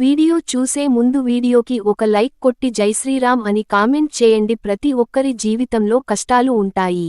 Video చూసే ముందు వీడియోకి ఒక లైక్ కొట్టి జైశ్రీరామ్ అని కామెంట్ చేయండి. ప్రతి ఒక్కరి జీవితంలో కష్టాలు ఉంటాయి.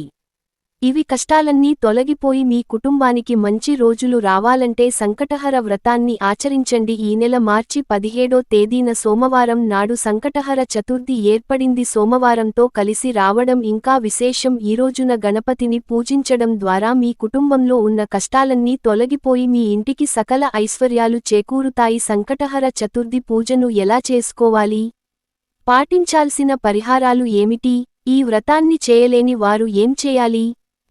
ఇవి కష్టాలన్నీ తొలగిపోయి మీ కుటుంబానికి మంచి రోజులు రావాలంటే సంకటహర వ్రతాన్ని ఆచరించండి. ఈ నెల మార్చి పదిహేడో తేదీన సోమవారం నాడు సంకటహర చతుర్థి ఏర్పడింది. సోమవారంతో కలిసి రావడం ఇంకా విశేషం. ఈ రోజున గణపతిని పూజించడం ద్వారా మీ కుటుంబంలో ఉన్న కష్టాలన్నీ తొలగిపోయి మీ ఇంటికి సకల ఐశ్వర్యాలు చేకూరుతాయి. సంకటహర చతుర్థి పూజను ఎలా చేసుకోవాలి? పాటించాల్సిన పరిహారాలు ఏమిటి? ఈ వ్రతాన్ని చేయలేని వారు ఏం చేయాలి?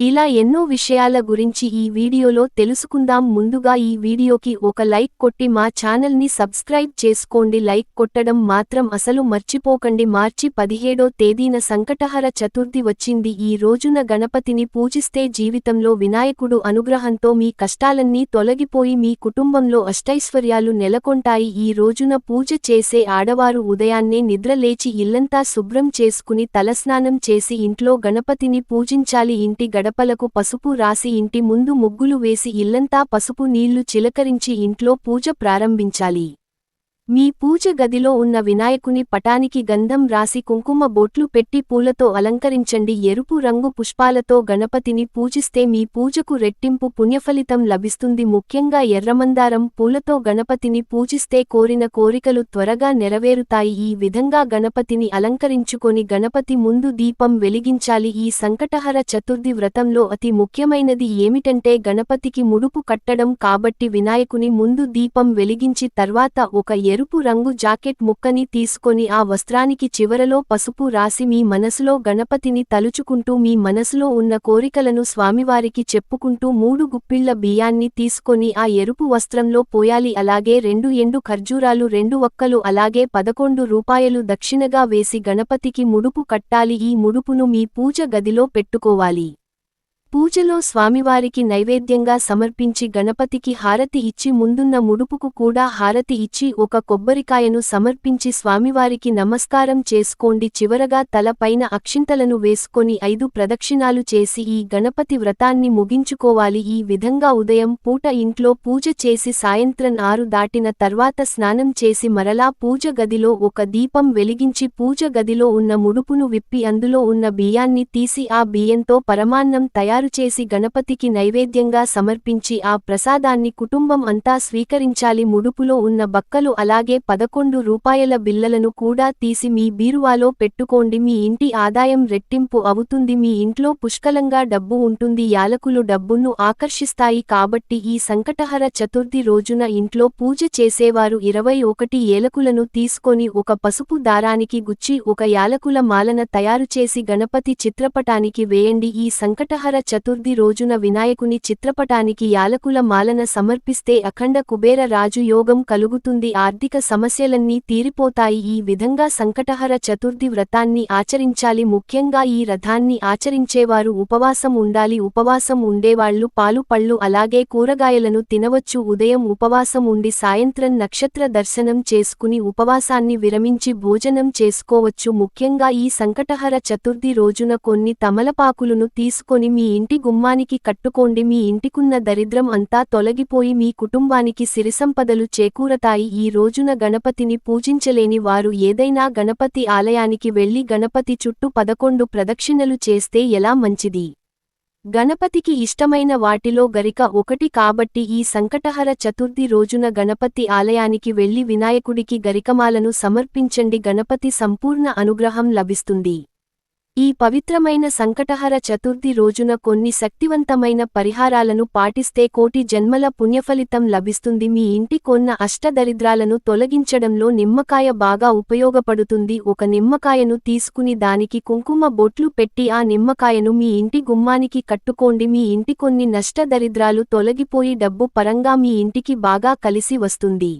ఇలా ఎన్నో విషయాల గురించి ఈ వీడియోలో తెలుసుకుందాం. ముందుగా ఈ వీడియోకి ఒక లైక్ కొట్టి మా ఛానల్ని సబ్స్క్రైబ్ చేసుకోండి. లైక్ కొట్టడం మాత్రం అసలు మర్చిపోకండి. మార్చి పదిహేడో తేదీన సంకటహర చతుర్థి వచ్చింది. ఈ రోజున గణపతిని పూజిస్తే జీవితంలో వినాయకుడు అనుగ్రహంతో మీ కష్టాలన్నీ తొలగిపోయి మీ కుటుంబంలో అష్టైశ్వర్యాలు నెలకొంటాయి. ఈ రోజున పూజ చేసే ఆడవారు ఉదయాన్నే నిద్రలేచి ఇల్లంతా శుభ్రం చేసుకుని తలస్నానం చేసి ఇంట్లో గణపతిని పూజించాలి. ఇంటి గడ గడపలకు పసుపు రాసి ఇంటి ముందు ముగ్గులు వేసి ఇల్లంతా పసుపు నీళ్ళు చిలకరించి ఇంట్లో పూజ ప్రారంభించాలి. మీ పూజ గదిలో ఉన్న వినాయకుని పటానికి గంధం రాసి కుంకుమ బొట్లు పెట్టి పూలతో అలంకరించండి. ఎరుపు రంగు పుష్పాలతో గణపతిని పూజిస్తే మీ పూజకు రెట్టింపు పుణ్యఫలితం లభిస్తుంది. ముఖ్యంగా ఎర్రమందారం పూలతో గణపతిని పూజిస్తే కోరిన కోరికలు త్వరగా నెరవేరుతాయి. ఈ విధంగా గణపతిని అలంకరించుకొని గణపతి ముందు దీపం వెలిగించాలి. ఈ సంకటహర చతుర్థి వ్రతంలో అతి ముఖ్యమైనది ఏమిటంటే గణపతికి ముడుపు కట్టడం కాబట్టి వినాయకుని ముందు దీపం వెలిగించి తర్వాత ఒక ఎరుపు రంగు జాకెట్ ముక్కని తీసుకొని ఆ వస్త్రానికి చివరలో పసుపు రాసి మీ మనసులో గణపతిని తలుచుకుంటూ మీ మనసులో ఉన్న కోరికలను స్వామివారికి చెప్పుకుంటూ మూడు గుప్పిళ్ళ బియ్యాన్ని తీసుకొని ఆ ఎరుపు వస్త్రంలో పోయాలి. అలాగే రెండు ఎండు ఖర్జూరాలు రెండు ఒక్కలు అలాగే పదకొండు రూపాయలు దక్షిణగా వేసి గణపతికి ముడుపు కట్టాలి. ఈ ముడుపును మీ పూజ గదిలో పెట్టుకోవాలి. పూజలో స్వామివారికి నైవేద్యంగా సమర్పించి గణపతికి హారతి ఇచ్చి ముందున్న ముడుపుకు కూడా హారతి ఇచ్చి ఒక కొబ్బరికాయను సమర్పించి స్వామివారికి నమస్కారం చేసుకోండి. చివరగా తలపైన అక్షింతలను వేసుకొని ఐదు ప్రదక్షిణాలు చేసి ఈ గణపతి వ్రతాన్ని ముగించుకోవాలి. ఈ విధంగా ఉదయం పూట ఇంట్లో పూజ చేసి సాయంత్రం ఆరు దాటిన తర్వాత స్నానం చేసి మరలా పూజ గదిలో ఒక దీపం వెలిగించి పూజ గదిలో ఉన్న ముడుపును విప్పి అందులో ఉన్న బియ్యాన్ని తీసి ఆ బియ్యంతో పరమాన్నం తయారు చేసి గణపతికి నైవేద్యంగా సమర్పించి ఆ ప్రసాదాన్ని కుటుంబం అంతా స్వీకరించాలి. ముడుపులో ఉన్న బక్కలు అలాగే పదకొండు రూపాయల బిల్లలను కూడా తీసి మీ బీరువాలో పెట్టుకోండి. మీ ఇంటి ఆదాయం రెట్టింపు అవుతుంది. మీ ఇంట్లో పుష్కలంగా డబ్బు ఉంటుంది. యాలకులు డబ్బును ఆకర్షిస్తాయి కాబట్టి ఈ సంకటహర చతుర్థి రోజున ఇంట్లో పూజ చేసేవారు ఇరవై ఒకటి ఏలకులను తీసుకొని ఒక పసుపు దారానికి గుచ్చి ఒక యాలకుల మాలన తయారు చేసి గణపతి చిత్రపటానికి వేయండి. ఈ సంకటహర చతుర్థి రోజున వినాయకుని చిత్రపటానికి యాలకుల మాలన సమర్పిస్తే అఖండ కుబేర రాజు యోగం కలుగుతుంది. ఆర్థిక సమస్యలన్నీ తీరిపోతాయి. ఈ విధంగా సంకటహర చతుర్థి వ్రతాన్ని ఆచరించాలి. ముఖ్యంగా ఈ రథాన్ని ఆచరించేవారు ఉపవాసం ఉండాలి. ఉపవాసం ఉండేవాళ్ళు పాలు పళ్ళు అలాగే కూరగాయలను తినవచ్చు. ఉదయం ఉపవాసం ఉండి సాయంత్రం నక్షత్ర దర్శనం చేసుకుని ఉపవాసాన్ని విరమించి భోజనం చేసుకోవచ్చు. ముఖ్యంగా ఈ సంకటహర చతుర్థి రోజున కొన్ని తమలపాకులను తీసుకొని మీ ఇంటి గుమ్మానికి కట్టుకోండి. మీ ఇంటికున్న దరిద్రం అంతా తొలగిపోయి మీ కుటుంబానికి సిరిసంపదలు చేకూరతాయి. ఈ రోజున గణపతిని పూజించలేని వారు ఏదైనా గణపతి ఆలయానికి వెళ్ళి గణపతి చుట్టూ పదకొండు ప్రదక్షిణలు చేస్తే ఎలా మంచిది? గణపతికి ఇష్టమైన వాటిలో గరిక ఒకటి కాబట్టి ఈ సంకటహర చతుర్థి రోజున గణపతి ఆలయానికి వెళ్ళి వినాయకుడికి గరికమాలను సమర్పించండి. గణపతి సంపూర్ణ అనుగ్రహం లభిస్తుంది. ఈ పవిత్రమైన సంకటహర చతుర్థి రోజున కొన్ని శక్తివంతమైన పరిహారాలను పాటిస్తే కోటి జన్మల పుణ్యఫలితం లభిస్తుంది. మీ ఇంటి కొన్న అష్టదరిద్రాలను తొలగించడంలో నిమ్మకాయ బాగా ఉపయోగపడుతుంది. ఒక నిమ్మకాయను తీసుకుని దానికి కుంకుమ బొట్లు పెట్టి ఆ నిమ్మకాయను మీ ఇంటి గుమ్మానికి కట్టుకోండి. మీ ఇంటి కొన్ని నష్టదరిద్రాలు తొలగిపోయి డబ్బు పరంగా మీ ఇంటికి బాగా కలిసి వస్తుంది.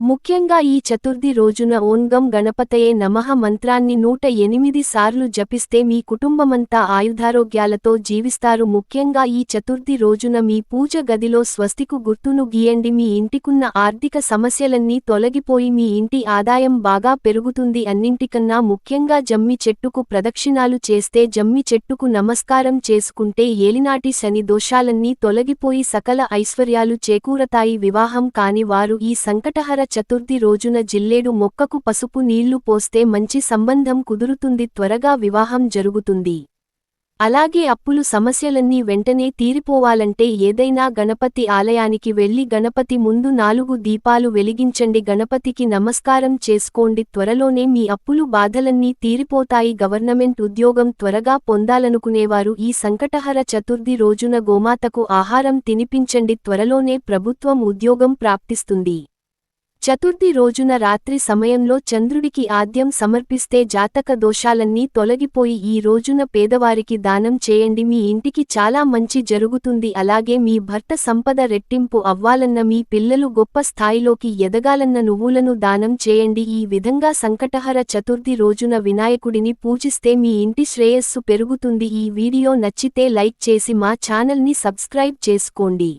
ముఖ్యంగా ఈ చతుర్థి రోజున ఓన్గం గణపతయే నమః మంత్రాన్ని నూట ఎనిమిది సార్లు జపిస్తే మీ కుటుంబమంతా ఆయుధారోగ్యాలతో జీవిస్తారు. ముఖ్యంగా ఈ చతుర్థి రోజున మీ పూజ గదిలో స్వస్తికు గుర్తును గీయండి. మీ ఇంటికున్న ఆర్థిక సమస్యలన్నీ తొలగిపోయి మీ ఇంటి ఆదాయం బాగా పెరుగుతుంది. అన్నింటికన్నా ముఖ్యంగా జమ్మి చెట్టుకు ప్రదక్షిణాలు చేస్తే జమ్మి చెట్టుకు నమస్కారం చేసుకుంటే ఏలినాటి శని దోషాలన్నీ తొలగిపోయి సకల ఐశ్వర్యాలు చేకూరతాయి. వివాహం కాని వారు ఈ సంకటహర చతుర్థి రోజున జిల్లేడు మొక్కకు పసుపు నీళ్ళు పోస్తే మంచి సంబంధం కుదురుతుంది త్వరగా వివాహం జరుగుతుంది. అలాగే అప్పులు సమస్యలన్నీ వెంటనే తీరిపోవాలంటే ఏదైనా గణపతి ఆలయానికి వెళ్ళి గణపతి ముందు నాలుగు దీపాలు వెలిగించండి గణపతికి నమస్కారం చేసుకోండి త్వరలోనే మీ అప్పులు బాధలన్నీ తీరిపోతాయి గవర్నమెంట్ ఉద్యోగం త్వరగా పొందాలనుకునేవారు ఈ సంకటహర చతుర్థి రోజున గోమాతకు ఆహారం తినిపించండి త్వరలోనే ప్రభుత్వం ఉద్యోగం ప్రాప్తిస్తుంది. చతుర్థి రోజున రాత్రి సమయంలో చంద్రుడికి ఆద్యం సమర్పిస్తే జాతక దోషాలన్నీ తొలగిపోయి ఈ రోజున పేదవారికి దానం చేయండి. మీ ఇంటికి చాలా మంచి జరుగుతుంది. అలాగే మీ భర్త సంపద రెట్టింపు అవ్వాలన్న మీ పిల్లలు గొప్ప స్థాయిలోకి ఎదగాలన్న నువ్వులను దానం చేయండి. ఈ విధంగా సంకటహర చతుర్థి రోజున వినాయకుడిని పూజిస్తే మీ ఇంటి శ్రేయస్సు పెరుగుతుంది. ఈ వీడియో నచ్చితే లైక్ చేసి మా ఛానల్ని సబ్స్క్రైబ్ చేసుకోండి.